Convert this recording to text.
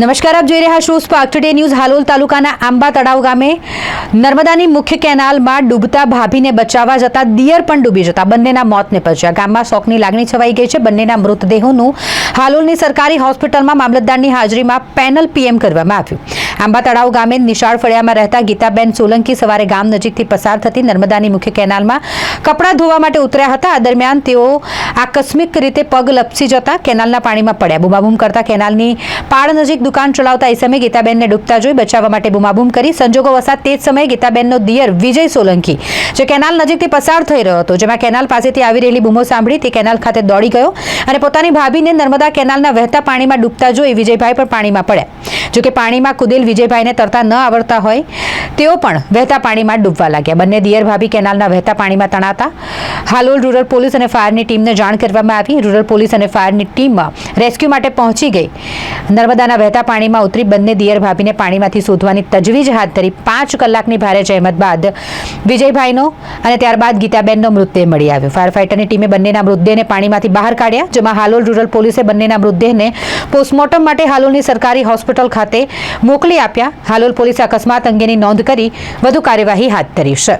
નમસ્કાર, આપ જોઈ રહ્યા છો સ્પાર્ક ટુડે ન્યૂઝ હાલોલ તાલુકાના આંબા તળાવ ગામે. નર્મદાની મુખ્ય કેનાલમાં ડૂબતા ભાભીને બચાવવા જતા દિયર પણ ડૂબી જતા બંનેના મોત નિપજ્યા ગામમાં શોકની લાગણી છવાઈ ગઈ છે. બંનેના મૃતદેહોનું હાલોલની સરકારી હોસ્પિટલમાં મામલતદારની હાજરીમાં પેનલ પીએમ કરવામાં આવ્યું. આંબા તળાવ ગામે નિશાળ ફળિયામાં રહેતા ગીતાબેન સોલંકી સવારે ગામ નજીકથી પસાર થતી નર્મદાની મુખ્ય કેનાલમાં કપડાં ધોવા માટે ઉતર્યા હતા. આ દરમિયાન તેઓ આકસ્મિક રીતે પગ લપસી જતા કેનાલના પાણીમાં પડ્યા. બૂમાબૂમ કરતા કેનાલની પાળ નજીક દુકાન ચલાવતા એ સમયે ગીતાબેનને ડૂબતા જોઈ બચાવવા માટે બૂમાબૂમ કરી સંજોગો વસાત તે જ સમયે ગીતાબેનનો દિયર વિજય સોલંકી, જે કેનાલ નજીકથી પસાર થઈ રહ્યો હતો. જેમાં કેનાલ પાસેથી આવી રહેલી બૂમો સાંભળી તે કેનાલ ખાતે દોડી ગયો અને પોતાની ભાભીને નર્મદા કેનાલના વહેતા પાણીમાં ડૂબતા જોઈ વિજયભાઈ પણ પાણીમાં પડ્યા. જોકે પાણીમાં કુદેલ વિજયભાઈને તરતા ન આવડતા હોય, તેઓ પણ વહેતા પાણીમાં ડૂબવા લાગ્યા. બંને દિયર ભાભી કેનાલના વહેતા પાણીમાં તણાતા. હાલોલ રૂરલ પોલીસ અને ફાયરની ટીમને જાણ કરવામાં આવી. રૂરલ પોલીસ અને ફાયરની ટીમ રેસ્ક્યુ માટે પહોંચી ગઈ. નર્મદાના વહેતા પાણીમાં ઉતરી બંને દિયર ભાભીને પાણીમાંથી શોધવાની તજવીજ હાથ ધરી પાંચ કલાકની ભારે જહેમત બાદ વિજયભાઈનો અને ત્યારબાદ ગીતાબેનનો મૃતદેહ મળી આવ્યો. ફાયર ફાઇટરની ટીમે બંનેના મૃતદેહને પાણીમાંથી બહાર કાઢ્યા, જેમાં હાલોલ રૂરલ પોલીસે બંનેના મૃતદેહને પોસ્ટમોર્ટમ માટે હાલોલની સરકારી હોસ્પિટલ ખાતે મોકલી આપ્યા. હાલોલ પોલીસે અકસ્માત અંગેની નોંધ કરી વધુ કાર્યવાહી હાથ ધરી છે.